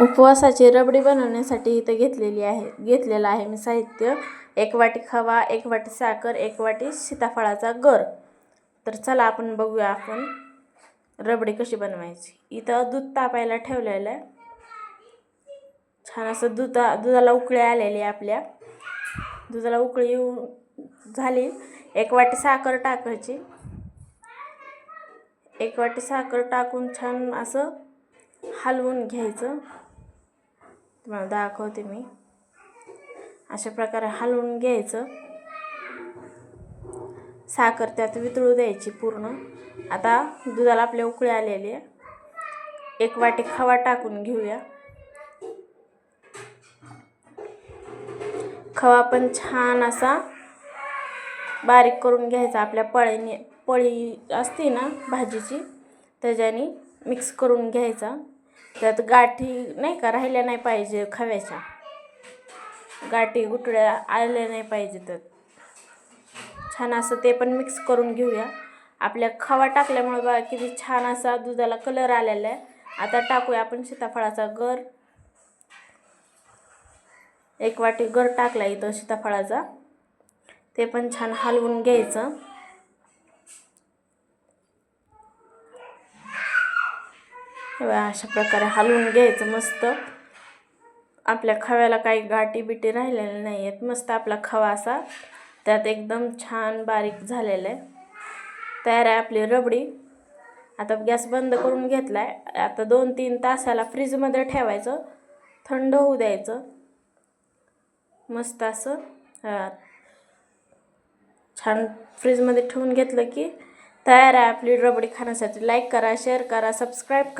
उपवासाची रबडी बनवण्यासाठी इथं घेतलेली आहे. घेतलेलं आहे मी साहित्य. एक वाटी खवा एक वाटी साखर एक वाटी सीताफळाचा गर. तर चला आपण बघूया आपण रबडी कशी बनवायची. इथं दूध तापायला ठेवलेलं आहे. छान असं दुधा दुधाला उकळी आलेली आहे आपल्या. दुधाला उकळी येऊन झाली. एक वाटी साखर टाकायची. एक वाटी साखर टाकून छान असं हलवून घ्यायचं. तुम्हाला दाखवते मी. अशा प्रकारे हलवून घ्यायचं. साखर त्यात वितळू द्यायची पूर्ण. आता दुधाला आपल्या उकळी आलेली आहे. एक वाटी खवा टाकून घेऊया. खवा पण छान असा बारीक करून घ्यायचा. आपल्या पळीने पळी असते ना भाजीची त्याच्याने मिक्स करून घ्यायचा. त्यात गाठी नाही का राहिल्या नाही पाहिजे खव्याच्या. गाठी गुटड्या आल्या नाही पाहिजे त्यात छान असं ते पण मिक्स करून घेऊया. आपल्या खवा टाकल्यामुळे बा किती छान असा दुधाला कलर आलेला आहे. आता टाकूया आपण सीताफळाचा गर. एक वाटी गर टाकला इथं सीताफळाचा. ते पण छान हलवून घ्यायचं. अशा प्रकारे हलवून घ्यायचं मस्त. आपल्या खव्याला काही गाठी बिटी राहिलेल्या नाही आहेत मस्त आपला खवा असा त्यात एकदम छान बारीक झालेलं आहे. तयार आहे आपली रबडी. आता गॅस बंद करून घेतला आहे आता दोन तीन तासाला फ्रीजमध्ये ठेवायचं. थंड होऊ द्यायचं. मस्त असं छान फ्रीजमध्ये ठेवून घेतलं की तयार आहे आपली रबडी खाण्यासाठी. लाईक करा शेअर करा सबस्क्राईब करा.